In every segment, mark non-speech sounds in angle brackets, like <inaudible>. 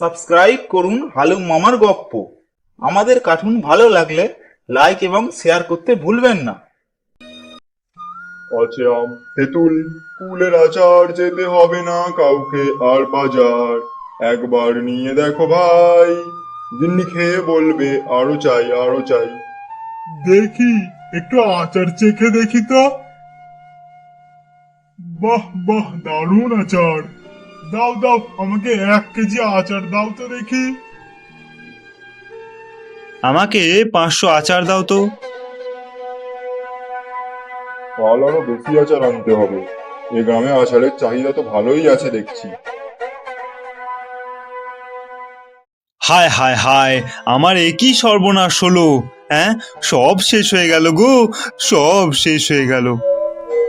Subscribe করুন হালুম মামার গপ্প। আমাদের কার্টুন ভালো লাগলে লাইক এবং শেয়ার করতে ভুলবেন না। আছে আম তেঁতুল কুলের আচার যেতে হবে না কাউকে আর বাজার। একবার নিয়ে দেখো ভাই খেয়ে বলবে, আরও চাই আরও চাই। দেখি, একটু আচার চেখে দেখি তো। বাহ বাহ, দারুণ আচার। দাও দাও আমাকে এক কেজি আচার দাও তো দেখি। আমাকে পাঁচশো আচার দাও তো। কাল আরও বেশি আচার আনতে হবে। এ গ্রামে আচারের চাহিদা তো ভালোই আছে দেখছি। হায় হায় হায় আমার একই সর্বনাশ হলো হ্যাঁ? সব শেষ হয়ে গেল গো সব শেষ হয়ে গেল।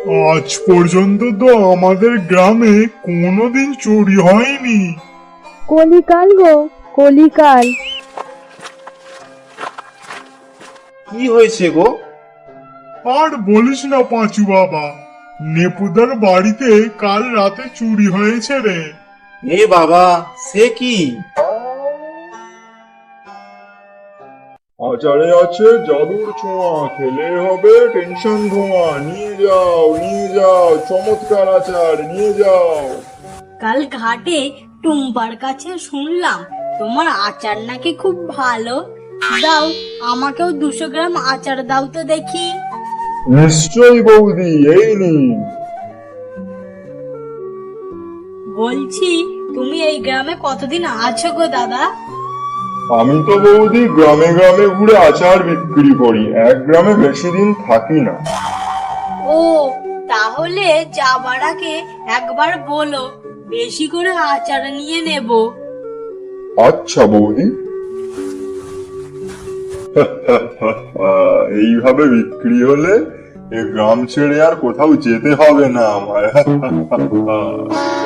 আজ পর্যন্ত তো আমাদের গ্রামে কোনোদিন চুরি হয়নি। কলিকাল গো কলিকাল। কি হয়েছে গো? আর বলিস না পাঁচু বাবা নেপুদার বাড়িতে কাল রাতে চুরি হয়েছে রে। এ বাবা সে কি? আচারে আছে জাদুর ছোঁয়া খেলে হবে টেনশন ধোঁয়া। নিয়ে যাও নিয়ে যাও চমৎকার আচার নিয়ে যাও। কাল ঘাটে টুম্পার কাছে শুনলাম তোমার আচার নাকি খুব ভালো। দাও আমাকেও দুশো গ্রাম আচার দাও তো দেখি। নিশ্চয়ই বৌদি এই নি বলছি তুমি এই গ্রামে কতদিন আছো গো দাদা? আমি তো বৌদি গ্রামে গ্রামে ঘুরে আচার বিক্রি করি। এক গ্রামে বেশি দিন থাকি না। ও তাহলে যাবার আগে একবার বলো বেশি করে আচার নিয়ে নেব। আচ্ছা বৌদি। <laughs> এইভাবে বিক্রি হলে এ গ্রাম ছেড়ে আর কোথাও যেতে হবে না আমার। <laughs>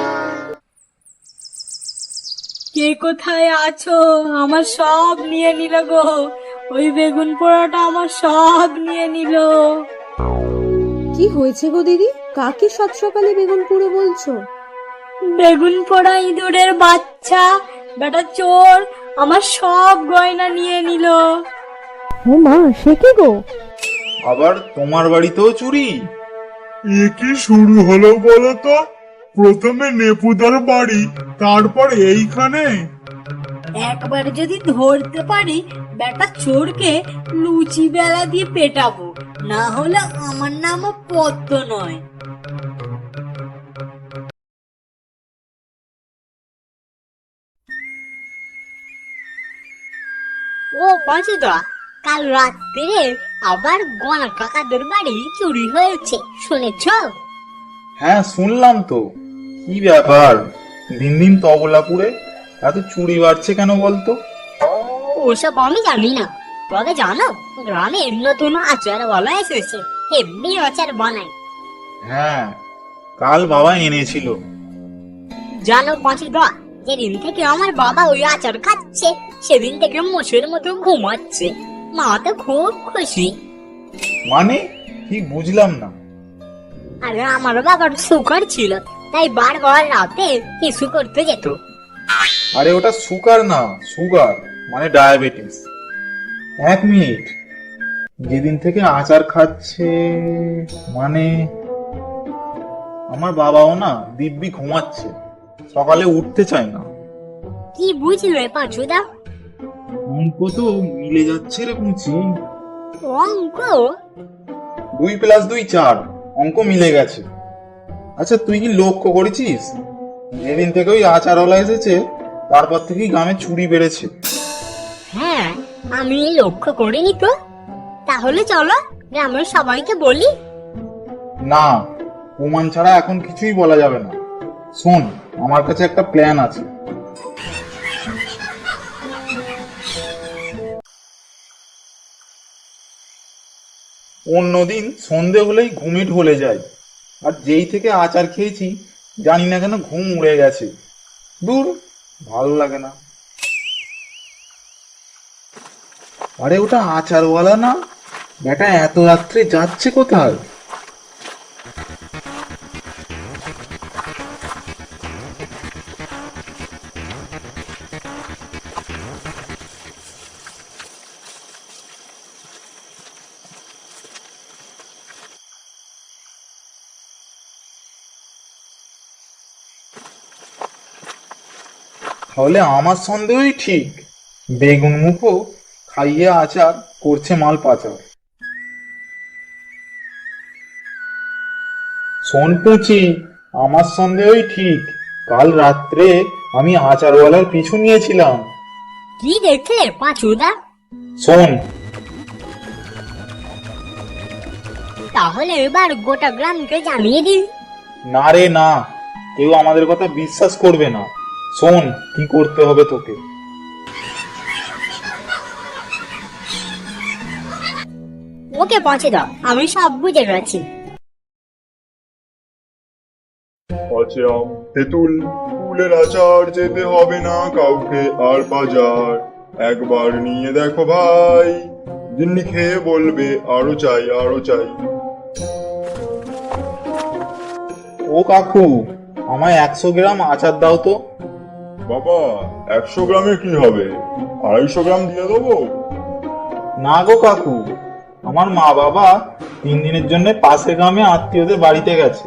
কে কোথায় আছো? আমার সব নিয়ে নিল গো। ওই বেগুন পোড়াটা আমার সব নিয়ে নিল। কি হয়েছে গো দিদি? কাকে সাত সকালে বেগুন পুরো বলছো? বেগুন পোড়া ইঁদুরের বাচ্চা। বেটা চোর আমার সব গয়না নিয়ে নিল। ও মা সে কি গো? আবার তোমার বাড়িতেও চুরি? এ কি শুরু হলো বলো তো? প্রথমে নেপুদার বাড়ি তারপর এইখানে। একবার যদি ধরতে পারি বেটা চোরকে লুচি বেলা দিয়ে পেটাবো। না হলে আমার নামও পদ্ম নয়। ও বাঁচুদা কাল রাত্রে আবার গনা কাকাদের বাড়ি চুরি হয়েছে শুনেছ? হ্যাঁ শুনলাম তো। কি ব্যাপার? দিন দিন তবলাপুরে এত চুরি বাড়ছে কেন বলতো? ওসব আমি জানি না। তবে জানো গ্রামে নতুন আচার বলা এসেছে। হেব্বি আচার বানায়। হ্যাঁ কাল বাবা এনেছিল। জানো পাঁচি দা যেদিন থেকে আমার বাবা ওই আচার খাচ্ছে সেদিন থেকে মোষের মতো ঘুমাচ্ছে। মা তো খুব খুশি। মানে? কি বুঝলাম না। আরে আমার বাবার সুগার ছিল। তাই বারবার রাতে কিছু করতে যেত। আরে ওটা সুগার না সুগার মানে ডায়াবেটিস। এক মিনিট। যেদিন থেকে আচার খাচ্ছে মানে আমার বাবাও না দিব্যি ঘুমাচ্ছে সকালে উঠতে চায় না। কি বুঝলে পাঁচুদা? অঙ্ক তো মিলে যাচ্ছে রে কুচি। অঙ্ক? দুই প্লাস দুই চার অঙ্ক মিলে গেছে। আচ্ছা তুই কি লক্ষ্য করেছিস? যেদিন থেকে ওই আচারওয়ালা এসেছে তারপর থেকেই গ্রামে চুরি বেড়েছে। হ্যাঁ আমি লক্ষ্য করিনি তো। তাহলে চলো গ্রামের সবাইকে বলি। না প্রমাণ ছাড়া এখন কিছুই বলা যাবে না। শোন আমার কাছে একটা প্ল্যান আছে। অন্যদিন সন্ধে হলেই ঘুমে ঢলে যায়। আর যেই থেকে আচার খেয়েছি, জানি না কেন ঘুম উড়ে গেছে। দূর, ভালো লাগে না। আরে ওটা আচারওয়ালা না? বেটা, এত রাত্রে যাচ্ছে কোথায়? তাহলে আমার সন্দেহই ঠিক। বেগুন মুখো খাইয়ে আচার করছে মাল পাচার শোন পুচি আমার সন্দেহই ঠিক। কাল রাত্রে আমি আচারওয়ালার পিছু নিয়েছিলাম। কি দেখলে পাঁচুদা? শোন। তাহলে এবার গোটা গ্রামকে জানিয়ে দিন। না রে না। কেউ আমাদের কথা বিশ্বাস করবে না। শোন কি করতে হবে তোকে। ওকে পৌঁছে দাও আমি সব বুঝে গেছি। আছে আম তেঁতুল কুলের আচার যেতে হবে না কাউকে আর বাজার। একবার নিয়ে দেখো ভাই জিন্নি খেয়ে বলবে আরও চাই আরও চাই। ও কাকু আমায় একশো গ্রাম আচার দাও তো। বাবা একশো গ্রামে কি হবে? আড়াইশো গ্রাম দিয়ে দেবো? না গো কাকু আমার মা বাবা তিন দিনের জন্য পাশের গ্রামে আত্মীয়দের বাড়িতে গেছে।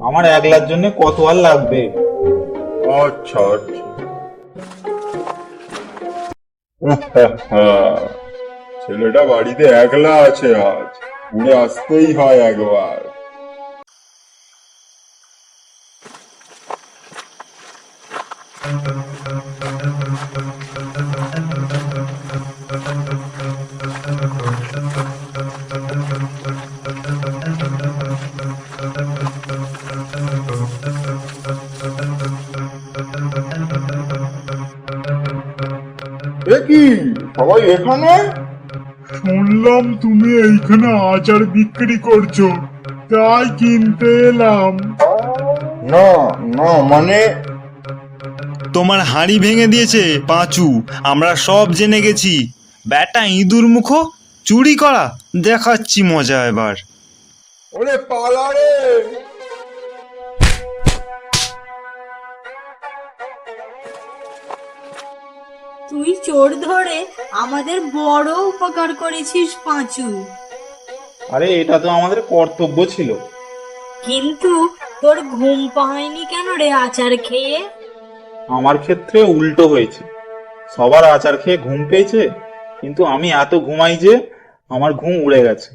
আমার একলার জন্য কত আর লাগবে? আচ্ছা আচ্ছা। ছেলেটা বাড়িতে একলা আছে আজ। ঘুরে আসতেই হয় একবার। কি? সবাই এখানে? শুনলাম তুমি এইখানে আচার বিক্রি করছ। তাই কিনতে এলাম। না না মানে তোমার হাঁড়ি ভেঙে দিয়েছে পাঁচু। আমরা সব জেনে গেছি। ব্যাটা ইঁদুর মুখো চুরি করা। দেখাচ্ছি মজা এবার। ওরে পালা রে। তুই চোর ধরে আমাদের বড় উপকার করেছিস পাঁচু। আরে এটা তো আমাদের কর্তব্য ছিল। কিন্তু তোর ঘুম পায়নি কেন রে আচার খেয়ে? আমার ক্ষেত্রে উল্টো হয়েছে। সবার আচার খেয়ে ঘুম পেয়েছে, কিন্তু আমি এত ঘুমাই যে আমার ঘুম উড়ে গেছে।